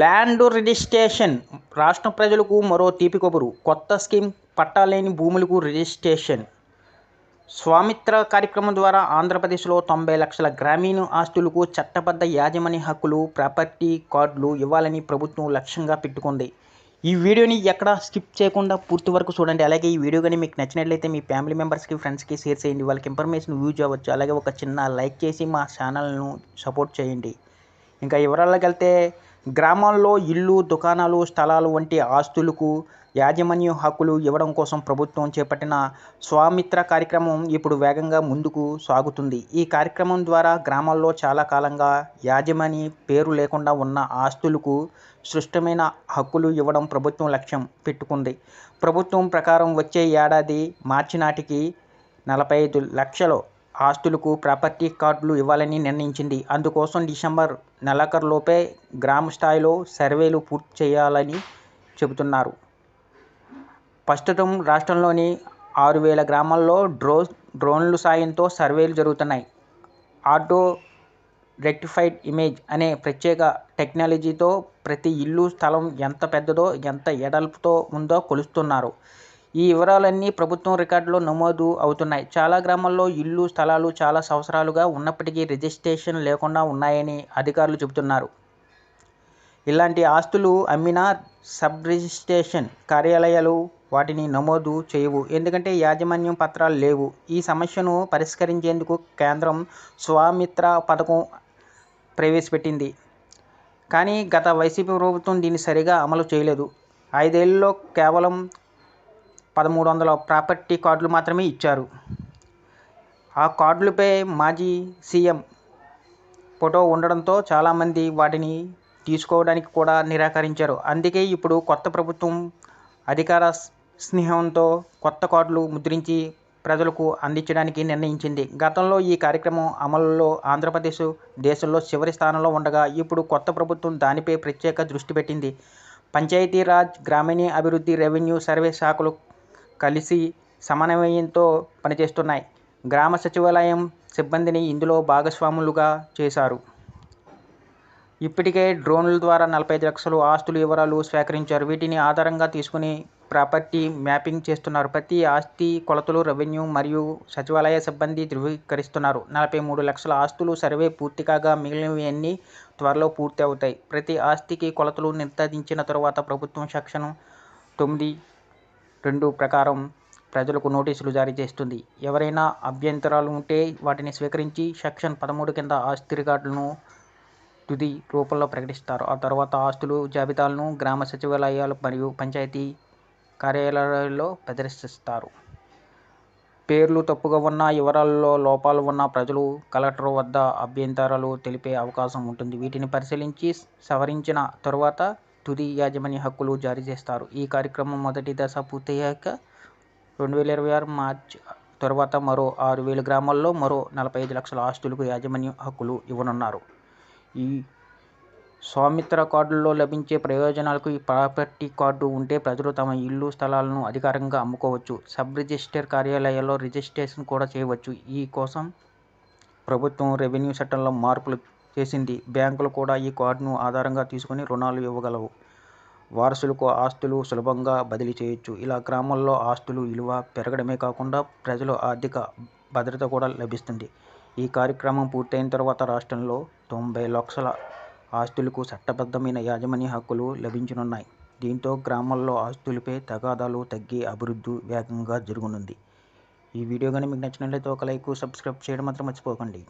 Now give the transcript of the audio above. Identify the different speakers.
Speaker 1: Land registration రాష్ట్ర ప్రజలకు మరో తీపి కబురు కొత్త స్కీమ్ పట్టాలేని భూములకు రిజిస్ట్రేషన్. స్వామిత్ర కార్యక్రమం ద్వారా ఆంధ్రప్రదేశ్లో తొంభై లక్షల గ్రామీణ ఆస్తులకు చట్టబద్ధ యాజమాన్య హక్కులు ప్రాపర్టీ కార్డులు ఇవ్వాలని ప్రభుత్వం లక్ష్యంగా పెట్టుకుంది. ఈ వీడియోని ఎక్కడ స్కిప్ చేయకుండా పూర్తి వరకు చూడండి. అలాగే ఈ వీడియో కానీ మీకు నచ్చినట్లయితే మీ ఫ్యామిలీ మెంబర్స్కి ఫ్రెండ్స్కి షేర్ చేయండి. వాళ్ళకి ఇన్ఫర్మేషన్ యూజ్ అవ్వచ్చు. అలాగే ఒక చిన్న లైక్ చేసి మా ఛానల్ను సపోర్ట్ చేయండి. ఇంకా వివరాల్లోకి వెళ్తే గ్రామాల్లో ఇల్లు దుకాణాలు స్థలాలు వంటి ఆస్తులకు యాజమాన్య హక్కులు ఇవ్వడం కోసం ప్రభుత్వం చేపట్టిన స్వామిత్ర కార్యక్రమం ఇప్పుడు వేగంగా ముందుకు సాగుతుంది. ఈ కార్యక్రమం ద్వారా గ్రామాల్లో చాలా కాలంగా యాజమాని పేరు లేకుండా ఉన్న ఆస్తులకు సృష్టమైన హక్కులు ఇవ్వడం ప్రభుత్వం లక్ష్యం పెట్టుకుంది. ప్రభుత్వం ప్రకారం వచ్చే ఏడాది మార్చి నాటికి నలభై ఐదు లక్షలు ఆస్తులకు ప్రాపర్టీ కార్డులు ఇవ్వాలని నిర్ణయించింది. అందుకోసం డిసెంబర్ నెలాఖరులోపే గ్రామ స్థాయిలో సర్వేలు పూర్తి చేయాలని చెబుతున్నారు. ప్రస్తుతం రాష్ట్రంలోని ఆరు వేల గ్రామాల్లో డ్రో డ్రోన్ల సాయంతో సర్వేలు జరుగుతున్నాయి. ఆటో రెక్టిఫైడ్ ఇమేజ్ అనే ప్రత్యేక టెక్నాలజీతో ప్రతి ఇల్లు స్థలం ఎంత పెద్దదో ఎంత ఎడల్పుతో ఉందో కొలుస్తున్నారు. ఈ వివరాలన్నీ ప్రభుత్వం రికార్డులో నమోదు అవుతున్నాయి. చాలా గ్రామాల్లో ఇల్లు స్థలాలు చాలా సంవత్సరాలుగా ఉన్నప్పటికీ రిజిస్ట్రేషన్ లేకుండా ఉన్నాయని అధికారులు చెబుతున్నారు. ఇలాంటి ఆస్తులు అమ్మినా సబ్ రిజిస్ట్రేషన్ కార్యాలయాలు వాటిని నమోదు చేయవు. ఎందుకంటే యాజమాన్యం పత్రాలు లేవు. ఈ సమస్యను పరిష్కరించేందుకు కేంద్రం స్వామిత్ర పథకం ప్రవేశపెట్టింది. కానీ గత వైసీపీ ప్రభుత్వం దీన్ని సరిగా అమలు చేయలేదు. ఐదేళ్ళలో కేవలం పదమూడు వందల ప్రాపర్టీ కార్డులు మాత్రమే ఇచ్చారు. ఆ కార్డులపై మాజీ సీఎం ఫోటో ఉండడంతో చాలామంది వాటిని తీసుకోవడానికి కూడా నిరాకరించారు. అందుకే ఇప్పుడు కొత్త ప్రభుత్వం అధికార స్నేహంతో కొత్త కార్డులు ముద్రించి ప్రజలకు అందించడానికి నిర్ణయించింది. గతంలో ఈ కార్యక్రమం అమలులో ఆంధ్రప్రదేశ్ దేశంలో చివరి స్థానంలో ఉండగా ఇప్పుడు కొత్త ప్రభుత్వం దానిపై ప్రత్యేక దృష్టి పెట్టింది. పంచాయతీరాజ్ గ్రామీణ అభివృద్ధి రెవెన్యూ సర్వే శాఖలు కలిసి సమన్వయంతో పనిచేస్తున్నాయి. గ్రామ సచివాలయం సిబ్బందిని ఇందులో భాగస్వాములుగా చేశారు. ఇప్పటికే డ్రోన్ల ద్వారా నలభై ఐదు లక్షలు ఆస్తుల వివరాలు సేకరించారు. వీటిని ఆధారంగా తీసుకుని ప్రాపర్టీ మ్యాపింగ్ చేస్తున్నారు. ప్రతి ఆస్తి కొలతలు రెవెన్యూ మరియు సచివాలయ సిబ్బంది ధృవీకరిస్తున్నారు. నలభై మూడు లక్షల ఆస్తులు సర్వే పూర్తి కాగా మిగిలినవన్నీ త్వరలో పూర్తి అవుతాయి. ప్రతి ఆస్తికి కొలతలు నిర్ధారించిన తరువాత ప్రభుత్వం సెక్షన్ తొమ్మిది రెండు ప్రకారం ప్రజలకు నోటీసులు జారీ చేస్తుంది. ఎవరైనా అభ్యంతరాలు ఉంటే వాటిని స్వీకరించి సెక్షన్ పదమూడు కింద ఆస్తి రికార్డులను తుది రూపంలో ప్రకటిస్తారు. ఆ తర్వాత ఆస్తులు జాబితాలను గ్రామ సచివాలయాలు మరియు పంచాయతీ కార్యాలయాల్లో ప్రదర్శిస్తారు. పేర్లు తప్పుగా ఉన్న వివరాల్లో లోపాలు ఉన్న ప్రజలు కలెక్టర్ వద్ద అభ్యంతరాలు తెలిపే అవకాశం ఉంటుంది. వీటిని పరిశీలించి సవరించిన తరువాత తుది యాజమాన్య హక్కులు జారీ చేస్తారు. ఈ కార్యక్రమం మొదటి దశ పూర్తయ్యాక రెండు వేల ఇరవై ఆరు మార్చి తర్వాత మరో ఆరు వేల గ్రామాల్లో మరో నలభై ఐదు లక్షల ఆస్తులకు యాజమాన్య హక్కులు ఇవ్వనున్నారు. ఈ స్వామిత్ర కార్డుల్లో లభించే ప్రయోజనాలకు ఈ ప్రాపర్టీ కార్డు ఉంటే ప్రజలు తమ ఇల్లు స్థలాలను అధికారంగా అమ్ముకోవచ్చు. సబ్ రిజిస్టర్ కార్యాలయాల్లో రిజిస్ట్రేషన్ కూడా చేయవచ్చు. ఈ కోసం ప్రభుత్వం రెవెన్యూ చట్టంలో మార్పులు చేసింది. బ్యాంకులు కూడా ఈ కార్డును ఆధారంగా తీసుకుని రుణాలు ఇవ్వగలవు. వారసులకు ఆస్తులు సులభంగా బదిలీ చేయొచ్చు. ఇలా గ్రామాల్లో ఆస్తులు విలువ పెరగడమే కాకుండా ప్రజలు ఆర్థిక భద్రత కూడా లభిస్తుంది. ఈ కార్యక్రమం పూర్తయిన తర్వాత రాష్ట్రంలో తొంభై లక్షల ఆస్తులకు చట్టబద్ధమైన యాజమాన్య హక్కులు లభించనున్నాయి. దీంతో గ్రామాల్లో ఆస్తులపై తగాదాలు తగ్గి అభివృద్ధి వేగంగా జరగనుంది. ఈ వీడియో కానీ మీకు నచ్చినట్లయితే ఒక లైక్ సబ్స్క్రైబ్ చేయడం మాత్రం మర్చిపోకండి.